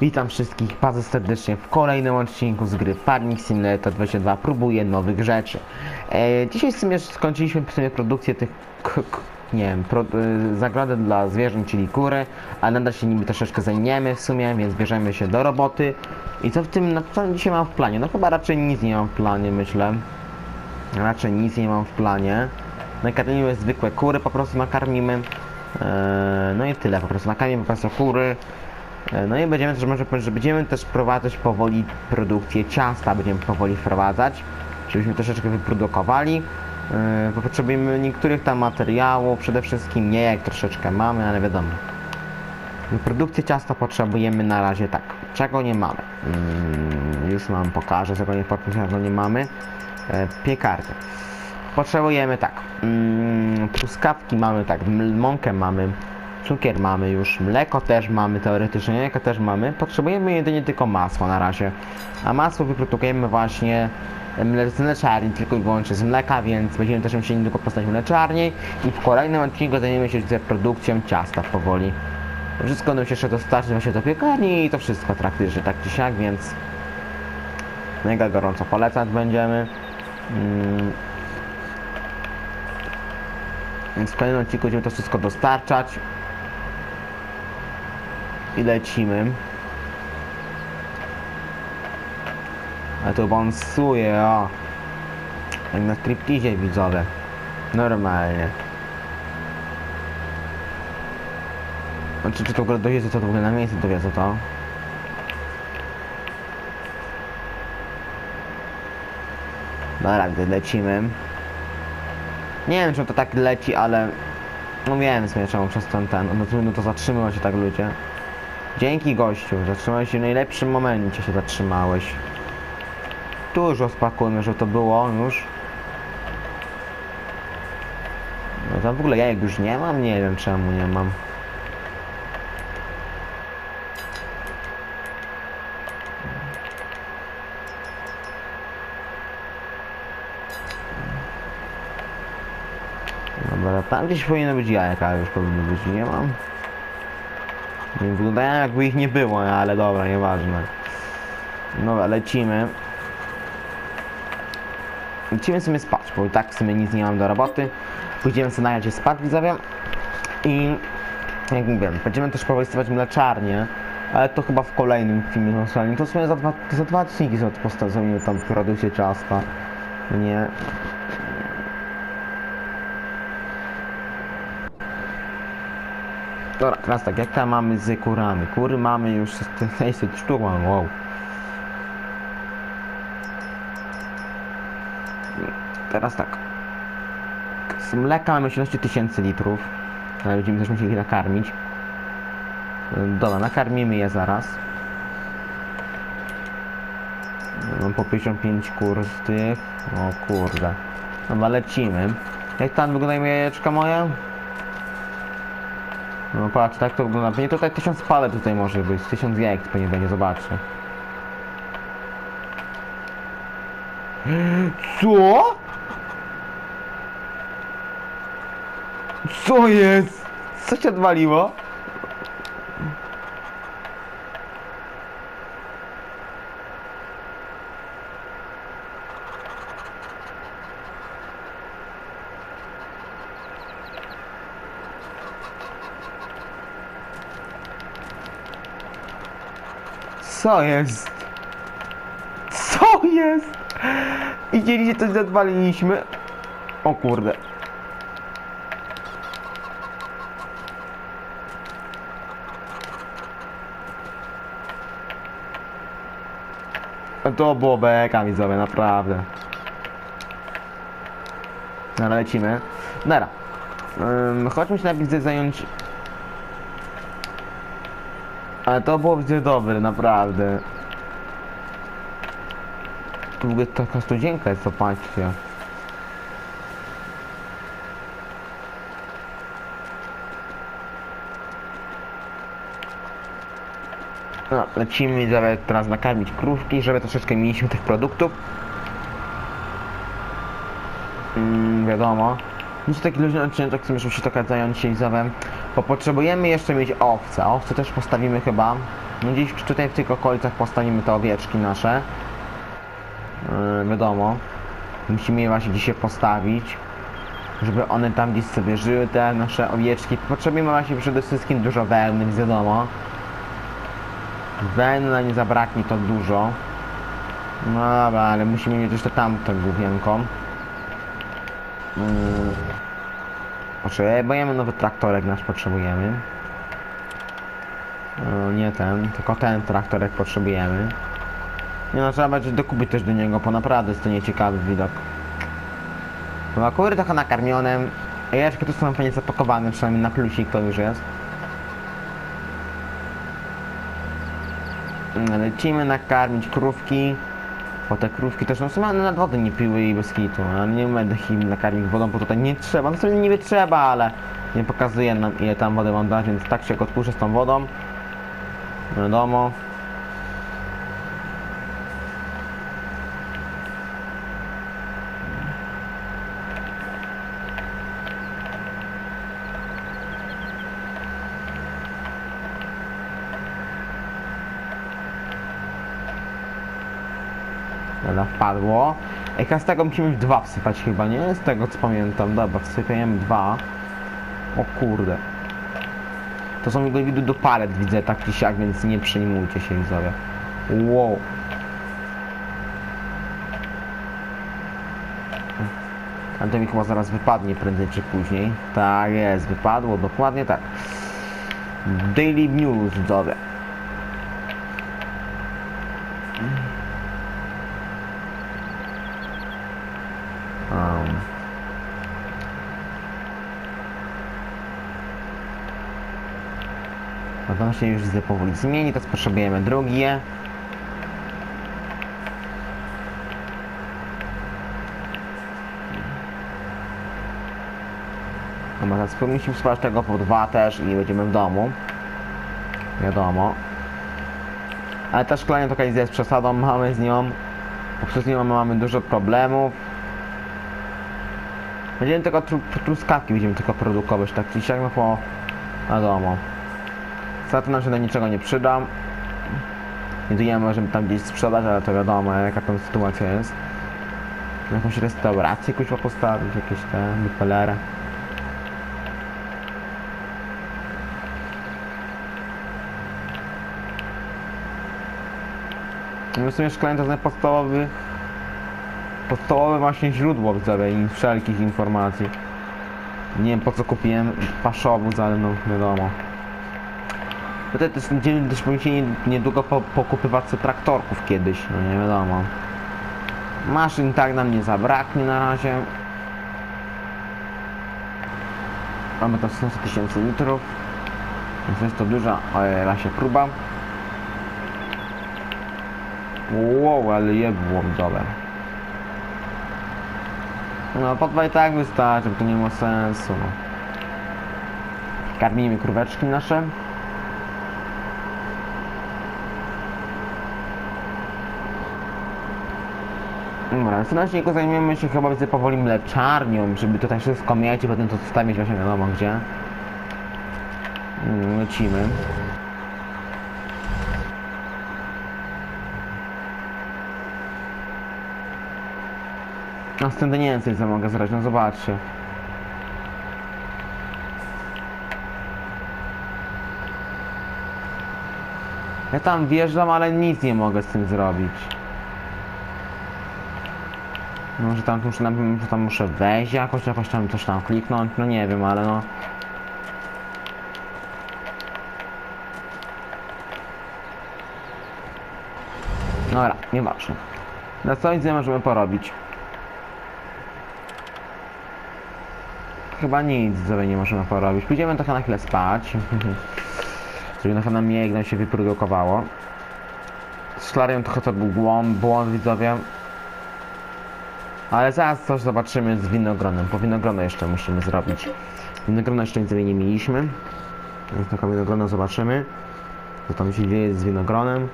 Witam wszystkich bardzo serdecznie w kolejnym odcinku z gry Farming Simulator 22. Próbuję nowych rzeczy. E, dzisiaj w sumie skończyliśmy produkcję tych, nie wiem, pro, y, zagrody dla zwierząt, czyli kury, ale nadal się nimi troszeczkę zajmiemy w sumie, więc bierzemy się do roboty. I co w tym, co dzisiaj mam w planie? No chyba raczej nic nie mam w planie, myślę. Raczej nic nie mam w planie. Nakarmimy zwykłe kury, po prostu nakarmimy. Eee, no i tyle, po prostu nakarmimy po prostu kury. E, No i będziemy też, może, że będziemy też wprowadzać powoli produkcję ciasta, będziemy powoli wprowadzać, żebyśmy troszeczkę wyprodukowali. E, Bo potrzebujemy niektórych tam materiałów, przede wszystkim nie jak troszeczkę mamy, ale wiadomo. Produkcję ciasta potrzebujemy na razie tak. Czego nie mamy? Mm, już wam pokażę, czego nie, czego nie mamy. E, piekarnię. Potrzebujemy tak. Mm, truskawki mamy tak, mąkę mamy, cukier mamy już, mleko też mamy, teoretycznie mleko też mamy. Potrzebujemy jedynie tylko masło na razie. A masło wyprodukujemy właśnie z mleczarni, tylko i wyłącznie z mleka, więc będziemy też musieli niedługo postać mleczarni i w kolejnym odcinku zajmiemy się produkcją ciasta powoli. Wszystko nam się jeszcze dostarczy właśnie do piekarni i to wszystko praktycznie tak czy siak, więc mega gorąco polecać będziemy. Mm. Więc w kolejnym odcinku będziemy to wszystko dostarczać. I lecimy. Ale to bonsuje, o. Jak na striptizie widzowie. Normalnie. Znaczy, czy to w ogóle dojedzie to w ogóle na miejsce dowiedzą to? Dobra, gdy lecimy. Nie wiem, czy to tak leci, ale... No wiem, czemu przez ten, ten... No trudno to zatrzymywać się tak ludzie. Dzięki gościu, zatrzymałeś się w najlepszym momencie się zatrzymałeś. Tu już rozpakujmy, że to było już. No tam w ogóle jajek już nie mam, nie wiem czemu nie mam. Dobra, tam gdzieś powinno być jajka, już powinny być, nie mam. Wyglądają jakby ich nie było, no, ale dobra, nieważne. Dobra, lecimy. Lecimy sobie spać, bo tak w sumie nic nie mam do roboty. Pójdziemy sobie nagrać się spać, widzowie. I jak mówię, będziemy też powystawiać mleczarnię, ale to chyba w kolejnym filmie no, To w sumie za dwa, za dwa odcinki sobie postawimy tam produkcję ciasta. Nie. Dobra, teraz tak, jak tam mamy z kurami? Kury mamy już 600 sztuk, mamy, wow. Teraz tak. Z mleka mamy 17 tysięcy litrów. Ale będziemy też musieli nakarmić. Dobra, nakarmimy je zaraz. Mam po 55 kur z tych. O kurde. Dobra, lecimy. Jak tam wyglądają jajeczka moje? No patrz, tak to wygląda. Pewnie tutaj tysiąc palet tutaj może być. Tysiąc jajek pewnie będzie, zobaczę. Co? Co jest? Co się odwaliło? Co jest? Co jest? Widzieliście coś zadwaliliśmy? O kurde. To było beka widzowie, naprawdę. Dobra, lecimy. Dobra. Um, chodźmy się najpierw zająć... Ale to było widzę dobre, naprawdę. Tu w ogóle taka studzienka jest, zobaczcie. No, lecimy żeby teraz nakarmić krówki, żeby troszeczkę mieliśmy tych produktów. Mm, wiadomo. Nic taki luźny odcinek, tak sobie muszę się trochę zająć się Izowem. Bo potrzebujemy jeszcze mieć owce. Owce też postawimy chyba. No gdzieś tutaj w tych okolicach postawimy te owieczki nasze. Yy, wiadomo. Musimy je właśnie dzisiaj postawić. Żeby one tam gdzieś sobie żyły, te nasze owieczki. Potrzebujemy właśnie przede wszystkim dużo wełny, wiadomo. Wełny nie zabraknie to dużo. No dobra, ale musimy mieć jeszcze tamtą główienką. Yy. Potrzebujemy nowy traktorek nasz potrzebujemy. O, nie ten, tylko ten traktorek potrzebujemy. Nie no, trzeba będzie dokupić też do niego, bo naprawdę jest to nieciekawy widok. No akurat trochę nakarmionym. Jajeczki tu są fajnie zapakowane, przynajmniej na plusik to już jest. No, Lecimy nakarmić krówki. Bo te krówki też no w sumie one nad wody nie piły i bez kitu. Ale nie będę im nakarmić wodą, bo tutaj nie trzeba. No sobie niby trzeba, ale nie pokazuje nam ile tam wody mam dać, więc tak się odpuszczę z tą wodą. Wiadomo. Wpadło. Ej, tego musimy w dwa wsypać chyba, nie? Z tego co pamiętam. Dobra, wsypiemy dwa. O kurde. To są jego widu do palet, widzę, tak czy siak, więc nie przejmujcie się, widzowie. Wow. A to mi chyba zaraz wypadnie prędzej czy później. Tak jest, wypadło, dokładnie tak. Daily News, widzowie. Się już widzę powoli zmieni, teraz potrzebujemy drugie. No teraz musimy sprawdzić tego po dwa też i będziemy w domu. Wiadomo. Ale ta szklania trochę jest z przesadą, mamy z nią. Bo przez nią mamy dużo problemów. Będziemy tylko tru truskawki będziemy tylko produkować, tak czy siak, no po... wiadomo. To nam się do niczego nie przyda. Jedynie możemy tam gdzieś sprzedać, ale to wiadomo jaka tam sytuacja jest. Jakąś restaurację kuźwa postawić, jakieś te wypelere. No w sumie szklanie to jest najpodstawowy podstawowe właśnie źródło i wszelkich informacji. Nie wiem po co kupiłem paszowóz, ale no wiadomo. Tutaj też będziemy też niedługo po, pokupywać sobie traktorków kiedyś, no nie wiadomo. Maszyn tak nam nie zabraknie na razie. Mamy to 100 tysięcy litrów. Więc jest to duża o, razie próba. Wow, ale jebło widzowie. No po dwa i tak wystarczy, bo to nie ma sensu. No. Karmimy króweczki nasze. Dobra, w naszego zajmiemy się chyba widzę powoli mleczarnią, żeby tutaj wszystko mieć i potem to zostawić właśnie wiadomo gdzie. Mm, Lecimy. Następnie nie wiem co mogę zrobić, no zobaczcie. Ja tam wjeżdżam, ale nic nie mogę z tym zrobić. Może tam muszę, że tam muszę wejść jakoś, jakoś tam coś tam kliknąć, no nie wiem, ale no. Dobra, nieważne. Na co nic nie możemy porobić. Chyba nic sobie nie możemy porobić. Pójdziemy trochę na chwilę spać. Żeby trochę nam miegno się wyprodukowało. Z szklarem trochę to był błąd, błąd widzowie. Ale zaraz coś zobaczymy z winogronem. Po winogrono jeszcze musimy zrobić. Winogrona jeszcze nic nie mieliśmy. Więc tylko winogrono zobaczymy. Co tam się dzieje z winogronem.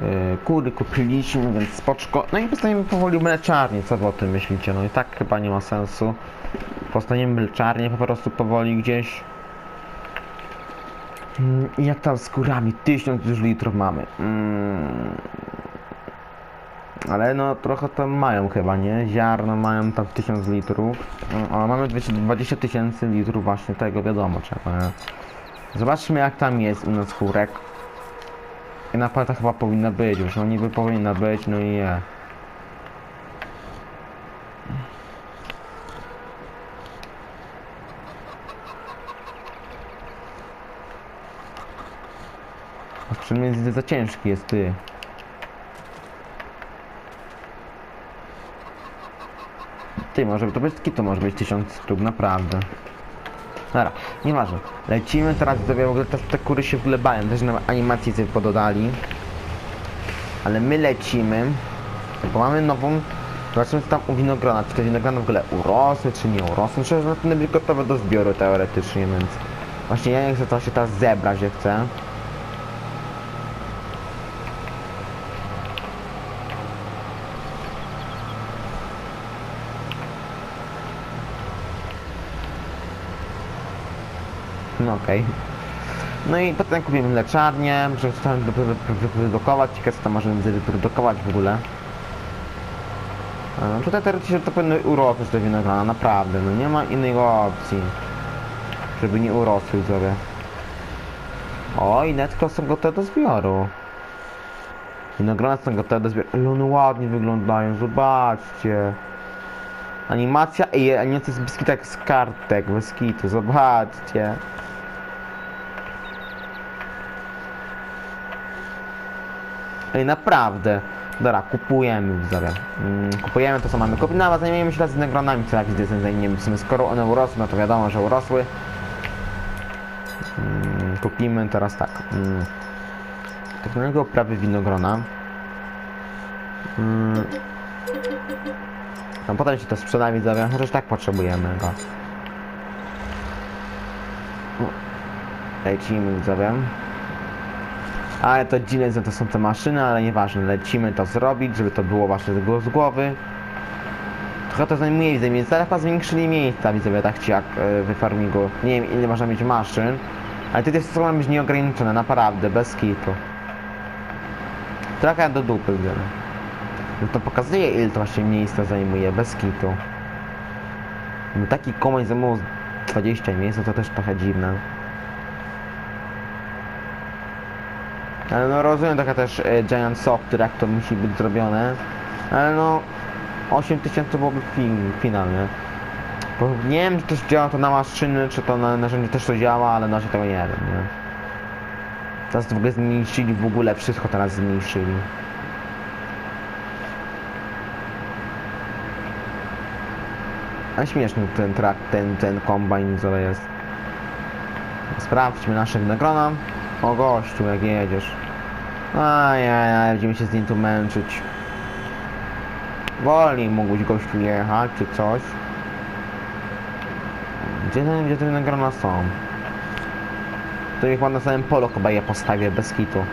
Yy, kury kupiliśmy, więc spoczko. No i postaniemy powoli mleczarnię. Co wy o tym myślicie? No i tak chyba nie ma sensu. Postaniemy mleczarnię po prostu powoli gdzieś. I Jak tam z kurami? 1000 już litrów mamy. Mm. Ale no trochę tam mają chyba, nie? Ziarno mają tam 1000 litrów. Mm, A mamy 200 20 tysięcy litrów właśnie tego, wiadomo czego, nie? Zobaczmy jak tam jest u nas chórek. I naprawdę chyba powinna być już, no niby powinna być, no i nie. A przynajmniej za ciężki jest ty. Ty, może to być to może być 1000 stóp, naprawdę. Dobra, nieważne. Lecimy teraz, sobie w ogóle te, te kury się wlebają, też nam animację sobie pododali. Ale my lecimy, bo mamy nową, zobaczymy co tam u winogrona, czy te winogrona w ogóle urosły, czy nie urosły. Myślę, że powinny być gotowe do zbioru teoretycznie, więc... Właśnie ja nie chcę to się teraz zebrać, jak chcę. No okej. No i potem kupimy mleczarnię, żeby tam wyprodukować, ciekawe co tam możemy wyprodukować w ogóle. A, No tutaj teoretycznie to powinno urosnąć te winogrona, naprawdę, no nie ma innej opcji. Żeby nie urosły sobie. O, i netko są gotowe do zbioru. Winogrona są gotowe do zbioru. Ej, one ładnie wyglądają, zobaczcie. Animacja i animacja z biskitek z kartek, bez zobaczcie. Ej, naprawdę. Dobra, kupujemy widzowie. Mm, kupujemy to co mamy kupić. A zajmiemy się teraz z nagronami, co jakiś desen zajmiemy. W sumie skoro one urosły, no to wiadomo, że urosły. Mm, kupimy teraz tak. Mm, technologię uprawy winogrona. Mm, no potem się to sprzeda widzowie, chociaż tak potrzebujemy go. Lecimy widzowie. Ale to dziwne, że to są te maszyny, ale nieważne, lecimy to zrobić, żeby to było właśnie z gło- z głowy. Trochę to zajmuje widzę, więc zaraz chyba zwiększyli miejsca, widzowie, tak czy jak e, w farmingu. Nie wiem ile można mieć maszyn, ale to jest ma być nieograniczone, naprawdę, bez kitu. Trochę do dupy, widzowie. No to pokazuje ile to właśnie miejsca zajmuje, bez kitu. No taki komoń zajmował 20 miejsc, to też trochę dziwne. Ale no rozumiem taka też e, Giant Software, jak to musi być zrobione. Ale no 8000 to byłoby fin, finalnie. Bo nie wiem czy też działa to na maszyny, czy to na narzędzie też to działa, ale no się tego nie wiem, nie? Teraz w ogóle zmniejszyli w ogóle wszystko teraz zmniejszyli. Ale śmieszny ten trak, ten, ten kombajn, co jest. Sprawdźmy nasze winogrona. O gościu, jak jedziesz. Ajajaj, będziemy się z nim tu męczyć. Wolniej mógłbyś gościu jechać, czy coś. Gdzie, gdzie te winogrona są? To ich chyba na samym polu chyba je postawię, bez kitu.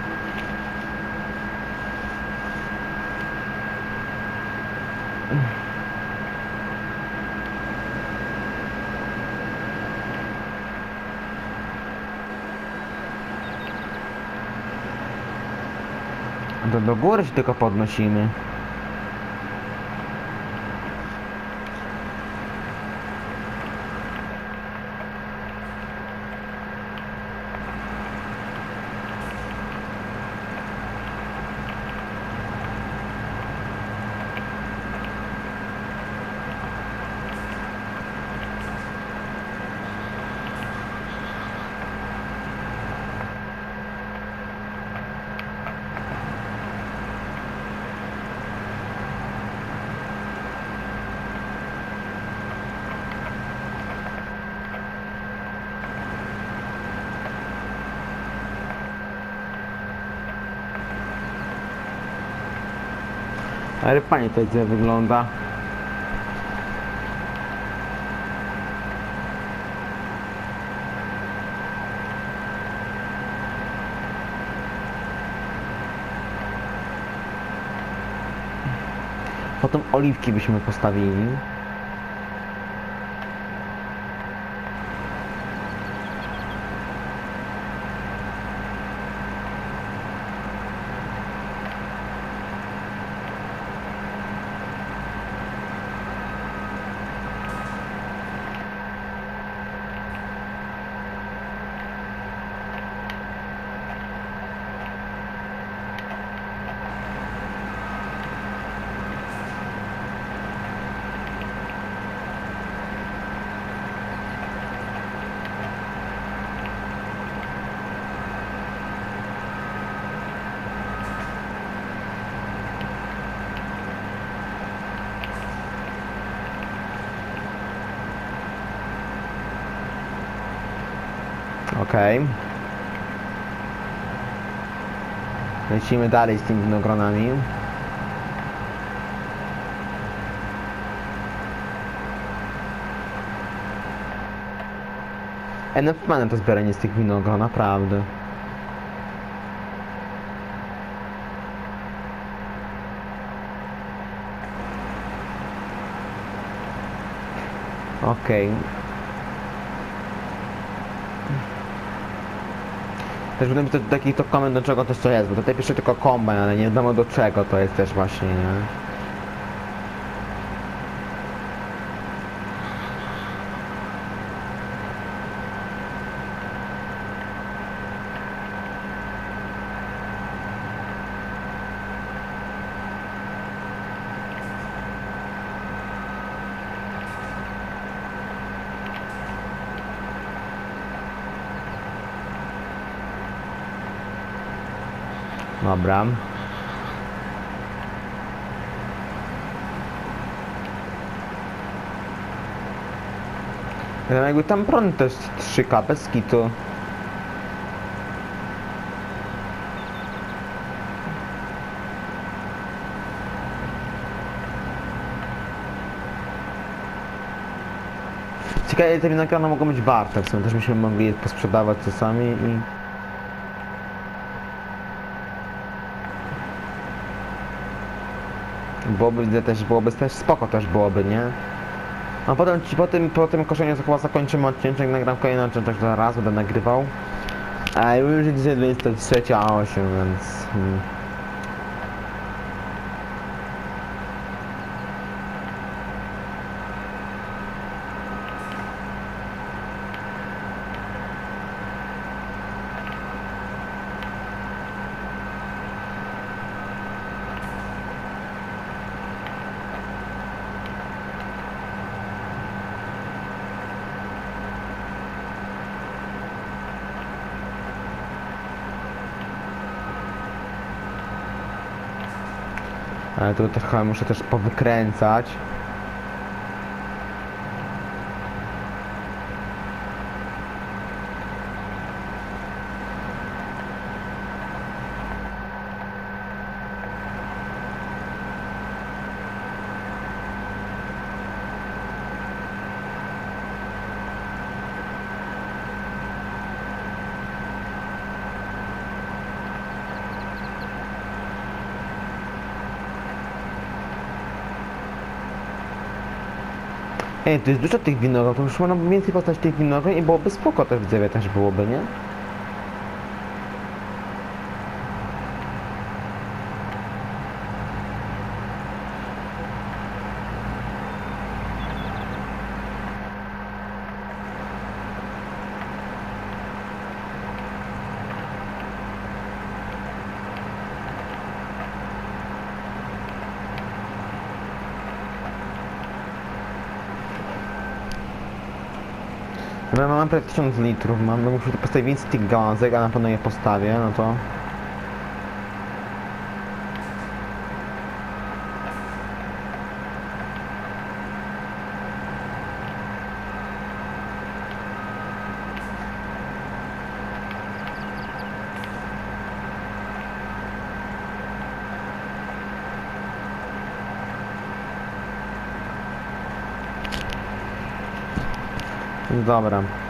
Do, góry się tylko podnosimy. Ale fajnie to gdzie wygląda. Potem oliwki byśmy postawili. Lecimy dalej z tymi winogronami. E, no fajne to zbieranie z tych winogron, naprawdę. Okej. Też będę pisać taki to komend do czego to co jest, bo tutaj piszę tylko kombajn, ale nie wiadomo do czego to jest też właśnie, nie? Dobra. Ja jakby tam prąd też 3K bez kitu. Ciekawe te winogrona mogą być warte, w sumie też byśmy mogli je posprzedawać czasami i... Byłoby też, byłoby też spoko też byłoby, nie? A potem ci po tym, po tym koszeniu chyba zakończymy odcinek, nagram kolejny odcinek zaraz, będę nagrywał. A już jest 23.08, więc... Hmm. Ale tu trochę muszę też powykręcać. Ej, to jest dużo tych winogron, to już można więcej postać tych winogron i byłoby spoko też widzowie też byłoby, nie? No mam prawie 1000 litrów, mam, muszę tu postawić więcej tych gałązek, a na pewno je postawię, no to... Dobra.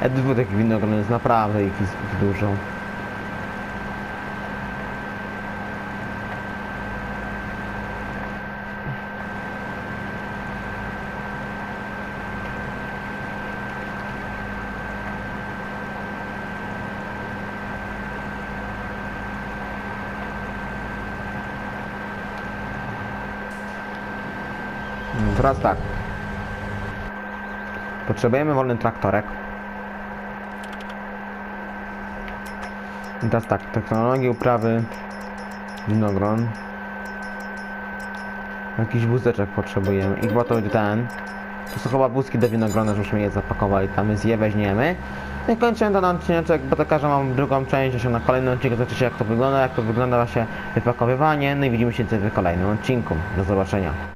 Edward tych winogron jest naprawdę ich jest dużo. Mm, Teraz tak. Potrzebujemy wolny traktorek. Teraz tak, technologię uprawy winogron. Jakiś wózeczek potrzebujemy i chyba to ten. To są chyba wózki do winogrona, żebyśmy je zapakowali, tam my je weźmiemy. No i kończymy ten odcineczek, bo taka, że mam drugą część, jeszcze na kolejnym odcinku zobaczycie jak to wygląda, jak to wygląda właśnie wypakowywanie. No i widzimy się w kolejnym odcinku. Do zobaczenia.